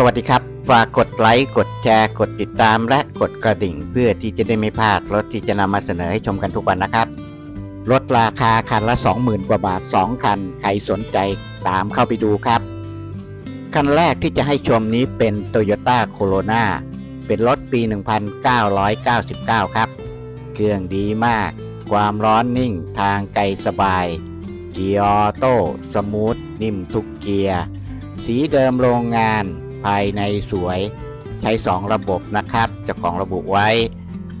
สวัสดีครับ ฝากกดไลค์ กดแชร์ กดติดตามและกดกระดิ่ง เพื่อที่จะได้ไม่พลาดรถที่จะนำมาเสนอให้ชมกันทุกวันนะครับ รถราคาคันละ 20,000 กว่าบาท 2 คัน ใครสนใจตามเข้าไปดูครับ คันแรกที่จะให้ชมนี้เป็น Toyota Corona เป็นรถปี 1999 ครับ เครื่องดีมาก ความร้อนนิ่ง ทางไกลสบาย เกียร์ออโต้ สมูท นิ่มทุกเกียร์ สีเดิมโรงงาน ภายในสวยใช้ 2 ระบบนะครับเจ้าของระบุไว้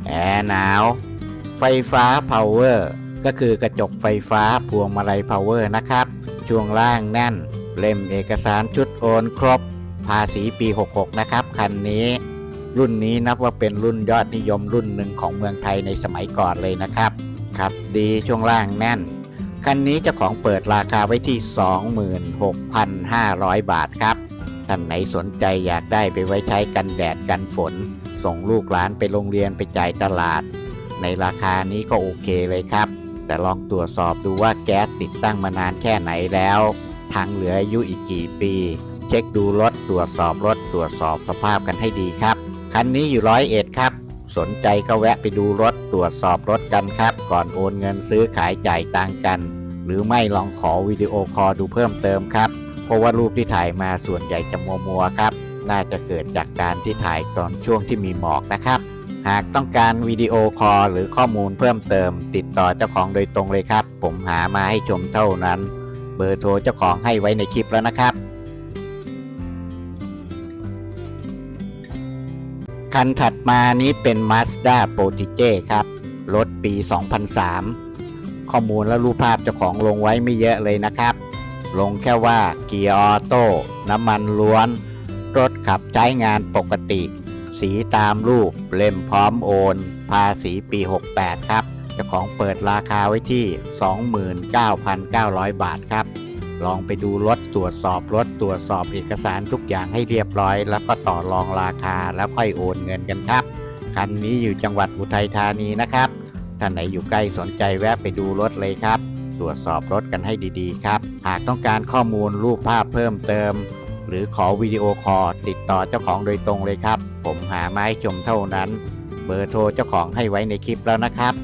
แอร์หนาว ไฟฟ้าพาวเวอร์ก็คือกระจกไฟฟ้าพวงมาลัยพาวเวอร์นะครับ ช่วงล่างแน่น เล่มเอกสารชุดโอนครบ ภาษีปี 66 นะครับ คันนี้ รุ่นนี้นับว่าเป็นรุ่นยอดนิยมรุ่นหนึ่งของเมืองไทยในสมัยก่อนเลยนะครับ ครับดีช่วงล่างแน่น คันนี้เจ้าของเปิดราคาไว้ที่ 26,500 บาทครับ ท่านไหนสนใจอยากได้ไปไว้ใช้กันแดดกันฝน ส่งลูกหลานไปโรงเรียนไปจ่ายตลาด ในราคานี้ก็โอเคเลยครับ แต่ลองตรวจสอบดูว่าแก๊สติดตั้งมานานแค่ไหนแล้วทางเหลืออายุอีกกี่ปี เช็คดูรถตรวจสอบรถตรวจสอบสภาพกันให้ดีครับ คันนี้อยู่ร้อยเอ็ดครับ สนใจก็แวะไปดูรถตรวจสอบรถกันครับ ก่อนโอนเงินซื้อขายจ่ายตังค์กัน หรือไม่ลองขอวิดีโอคอลดูเพิ่มเติมครับ เพราะว่ารูปที่ถ่ายมาส่วนใหญ่จะมัวมัวๆครับ น่าจะเกิดจากการที่ถ่ายตอนช่วงที่มีหมอกนะครับ หากต้องการวิดีโอคอลหรือข้อมูลเพิ่มเติม ติดต่อเจ้าของโดยตรงเลยครับ ผมหามาให้ชมเท่านั้น เบอร์โทรเจ้าของให้ไว้ในคลิปแล้วนะครับคันถัดมานี้เป็น Mazda p r o t i g e ครับ รถปี 2003 ข้อมูลและรูปภาพเจ้าของลงไว้ไม่เยอะเลยนะครับ ลงแค่ว่าเกียร์ออโต้น้ำมันล้วน รถขับใช้งานปกติ สีตามรูปเล่มพร้อมโอน ภาษีปี 68 ครับเจ้าของเปิดราคาไว้ที่ 29,900 บาทครับ ลองไปดูรถตรวจสอบรถตรวจสอบเอกสารทุกอย่างให้เรียบร้อย แล้วก็ต่อรองราคาแล้วค่อยโอนเงินกันครับคันนี้อยู่จังหวัดอุทัยธานีนะครับท่านไหนอยู่ใกล้สนใจแวะไปดูรถเลยครับ ตรวจสอบรถกันให้ดีๆ ครับ หากต้องการข้อมูลรูปภาพเพิ่มเติม หรือขอวิดีโอคอลติดต่อเจ้าของโดยตรงเลยครับ ผมหาไม้ชมเท่านั้น เบอร์โทรเจ้าของให้ไว้ในคลิปแล้วนะครับ